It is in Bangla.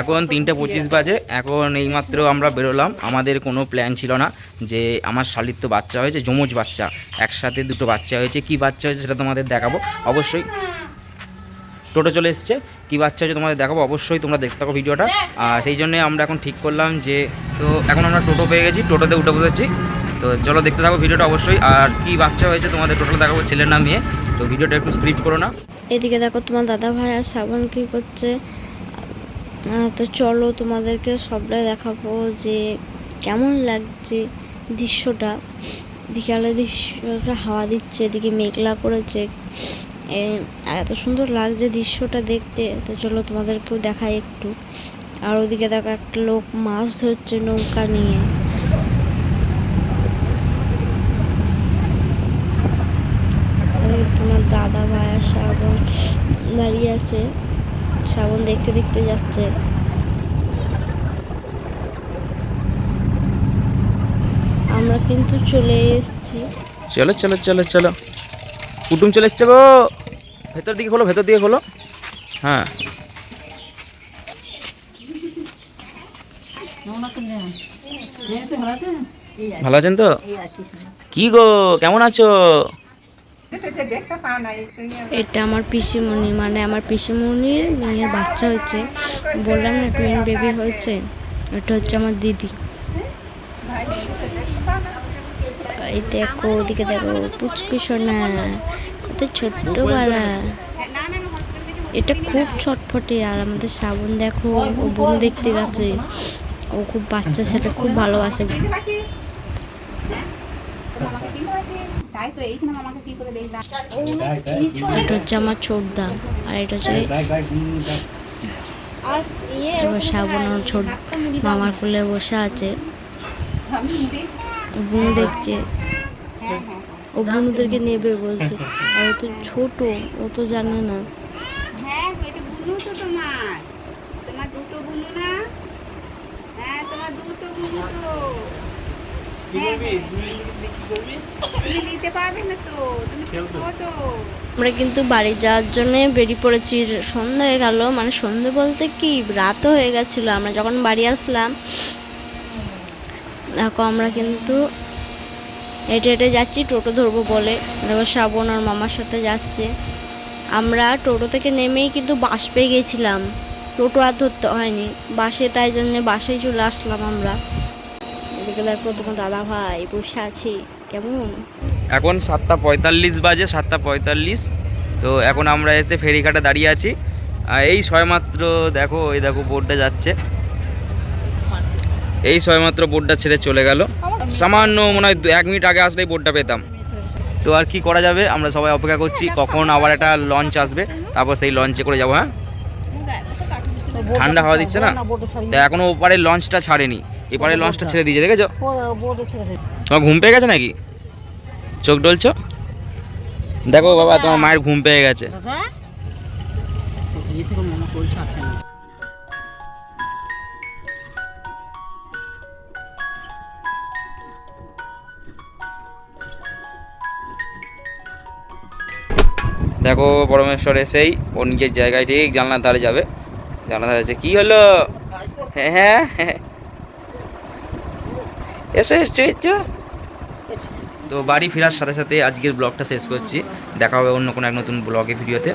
এখন তিনটে পঁচিশ বাজে। এখন এইমাত্র আমরা বেরোলাম। আমাদের কোনো প্ল্যান ছিল না যে আমার শালির তো বাচ্চা হয়েছে, যমজ বাচ্চা। একসাথে দুটো বাচ্চা হয়েছে। কি বাচ্চা হয়েছে সেটা তোমাদের দেখাবো। অবশ্যই টোটো চলে এসছে। কী বাচ্চা হয়েছে তোমাদের দেখাবো। অবশ্যই তোমরা দেখতে থাকো ভিডিওটা। আর সেই জন্যে আমরা এখন ঠিক করলাম যে, তো এখন আমরা টোটো পেয়ে গেছি। টোটোতে উঠে বসেছি। তো চলো দেখতে থাকো ভিডিওটা অবশ্যই। আর কি বাচ্চা হয়েছে তোমাদের টোটাল দেখাবো ছেলের নাম মেয়ে তো ভিডিওটা একটু স্ক্রিপ্ট করো না। এদিকে দেখো তোমার দাদা ভাই আর শ্রাবণ কি করছে। তো চলো তোমাদেরকে সবটাই দেখাবো যে কেমন লাগছে দৃশ্যটা। বিকালে দৃশ্যটা হাওয়া দিচ্ছে, এদিকে মেঘলা করেছে। আর এত সুন্দর লাগছে দৃশ্যটা দেখতে। তো চলো তোমাদেরকেও দেখাই একটু। আর ওদিকে দেখো একটা লোক মাছ ধরছে নৌকা নিয়ে। তোমার দাদা ভাই আসা এবং দাঁড়িয়ে আছে। শ্রাবণ দেখতে দেখতে যাচ্ছে। আমরা কিন্তু চলে এসেছি। চলো চলো চলো চলো। কুটুম চলে এসছে গো। ভেতর দিকে খোলো ভেতর দিকে খোলো। হ্যাঁ। ভালো আছেন তো? কি গো কেমন আছো? এটা আমার পিসিমণি মানে আমার পিসিমণির মেয়ের বাচ্চা হয়েছে। বললাম না টুইন বেবি হয়েছে। এটা হচ্ছে আমার দিদি। এই দেখো, ওদিকে দেখো, পুচকু সোনা, কত ছোট্ট বাড়া এটা খুব ছটফটে, আর আমাদের শ্রাবণ দেখো, ও বোন দেখতে গেছে। ও খুব বাচ্চা ছেলে খুব ভালোবাসে। তাই তো এইখানে আমাকে কি করে দেখলাম? এটা হচ্ছে আমার ছোটদা আর এটা হচ্ছে এবার শ্রাবণ ছোট মামার কোলে বসে আছে। ও বুনু দেখছে। ও বুনুদেরকে নেবে বলছে। আর ও তো ছোট ও তো জানে না। হ্যাঁ গো, এটা বুনু তো তোমার। তোমার দুটো বুনু না? হ্যাঁ তোমার দুটো বুনু তো। আমরা কিন্তু বাড়ি যাওয়ার জন্য বেরিয়ে পড়েছি সন্ধ্যা হয়ে গেল। মানে সন্ধ্যে বলতে কি, রাতও হয়ে গেছিল। আমরা যখন বাড়ি আসলাম, দেখো আমরা কিন্তু হেঁটে হেঁটে যাচ্ছি, টোটো ধরবো বলে। দেখো শ্রাবণ আর মামার সাথে যাচ্ছে। আমরা টোটো থেকে নেমেই কিন্তু বাস পেয়ে গেছিলাম। টোটো আর ধরতে হয়নি। বাসে তাই জন্য বাসেই চলে আসলাম আমরা। দাদা ভাই বসে আছি। কেমন? এখন সাতটা পঁয়তাল্লিশ বাজে, সাতটা পঁয়তাল্লিশ। তো এখন আমরা এসে ফেরিঘাটে দাঁড়িয়ে আছি। আর এই সবেমাত্র দেখো ওই দেখো বোর্ডটা যাচ্ছে। এই সবেমাত্র বোর্ডটা ছেড়ে চলে গেল। সামান্য মনে হয় এক মিনিট আগে আসলেই বোর্ডটা পেতাম। তো আর কি করা যাবে? আমরা সবাই অপেক্ষা করছি, কখন আবার একটা লঞ্চ আসবে। তারপর সেই লঞ্চে করে যাব হ্যাঁ? ঠান্ডা হাওয়া দিচ্ছে না? তা এখনও ওপারে লঞ্চটা ছাড়েনি। এপারে লঞ্চটা ছেড়ে দিয়েছে দেখেছ? তোমার ঘুম পেয়ে গেছে নাকি? চোখ ডলছো? দেখো বাবা তোমার মায়ের ঘুম পেয়ে গেছে। দেখো পরমেশ্বর এসেই ওর নিজের জায়গায় ঠিক জানলার ধারে যাবে। জানলার হয়েছে কি হলো? হ্যাঁ হ্যাঁ হ্যাঁ। এসো এসছো এসছো তো বাড়ি ফেরার সাথে সাথে আজকের ব্লগটা শেষ করছি। দেখা হবে অন্য কোনো এক নতুন ব্লগে, ভিডিওতে।